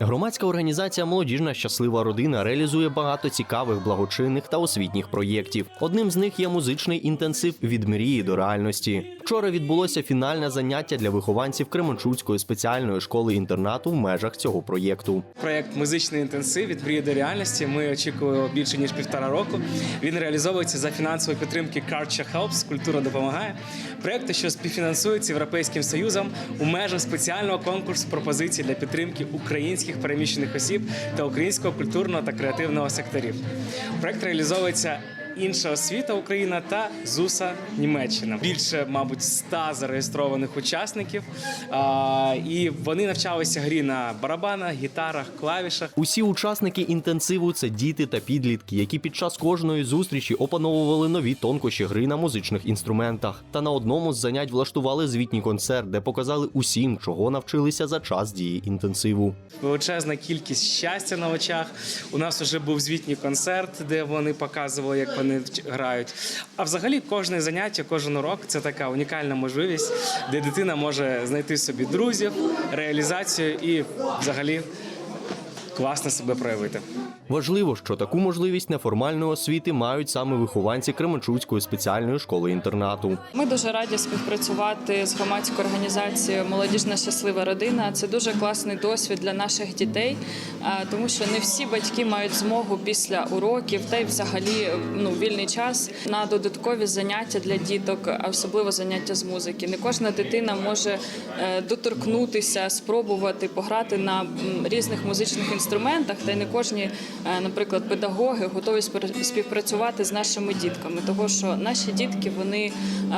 Громадська організація Молодіжна щаслива родина реалізує багато цікавих благочинних та освітніх проєктів. Одним з них є музичний інтенсив від мрії до реальності. Вчора відбулося фінальне заняття для вихованців Кременчуцької спеціальної школи інтернату в межах цього проєкту. Проєкт Музичний інтенсив від мрії до реальності. Ми очікуємо більше ніж півтора року. Він реалізовується за фінансової підтримки Culture Helps, культура допомагає. Проєкти, що співфінансуються Європейським Союзом у межах спеціального конкурсу пропозицій для підтримки українських переміщених осіб та українського культурного та креативного секторів. Проект реалізовується. Інша освіта Україна та ЗУСа Німеччина. Більше, мабуть, 100 зареєстрованих учасників. І вони навчалися грі на барабанах, гітарах, клавішах. Усі учасники інтенсиву це діти та підлітки, які під час кожної зустрічі опановували нові тонкощі гри на музичних інструментах. Та на одному з занять влаштували звітній концерт, де показали усім, чого навчилися за час дії інтенсиву. Величезна кількість щастя на очах. У нас вже був звітній концерт, де вони показували, як вони вч- грають. А взагалі, кожне заняття, кожен урок це така унікальна можливість, де дитина може знайти собі друзів, реалізацію і взагалі класно себе проявити. Важливо, що таку можливість неформальної освіти мають саме вихованці Кременчуцької спеціальної школи інтернату. Ми дуже раді співпрацювати з громадською організацією Молодіжна щаслива родина. Це дуже класний досвід для наших дітей, тому що не всі батьки мають змогу після уроків та й взагалі ну, вільний час на додаткові заняття для діток, а особливо заняття з музики. Не кожна дитина може е, доторкнутися, спробувати пограти на різних музичних інструментах, та й не кожні, е, наприклад, педагоги готові співпрацювати з нашими дітками, того що наші дітки вони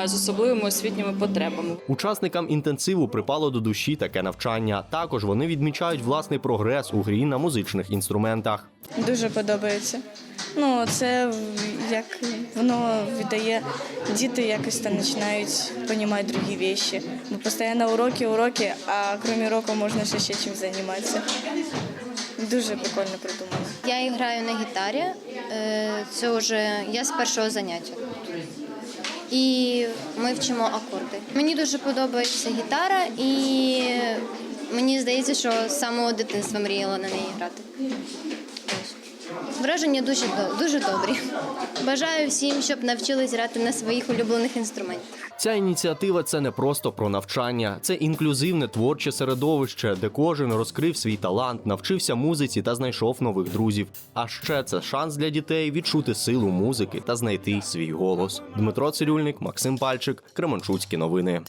е, з особливими освітніми потребами. Учасникам інтенсиву припало до душі таке навчання. Також вони відмічають власний прогрес у грі на музичних інструментах. Дуже подобається. Ну, це як воно віддає, діти якось там починають розуміти другі речі. Бо постійно уроки, уроки, а крім уроку можна ще ще чим займатися. Дуже прикольно придумано. Я граю на гітарі. Е, Це вже я з першого заняття. І ми вчимо акорди. Мені дуже подобається гітара, і мені здається, що з самого дитинства мріяла на неї грати. Враження дуже, дуже добрі. Бажаю всім, щоб навчились грати на своїх улюблених інструментах. Ця ініціатива це не просто про навчання, це інклюзивне творче середовище, де кожен розкрив свій талант, навчився музиці та знайшов нових друзів. А ще це шанс для дітей відчути силу музики та знайти свій голос. Дмитро Цирюльник, Максим Пальчик, Кременчуцькі новини.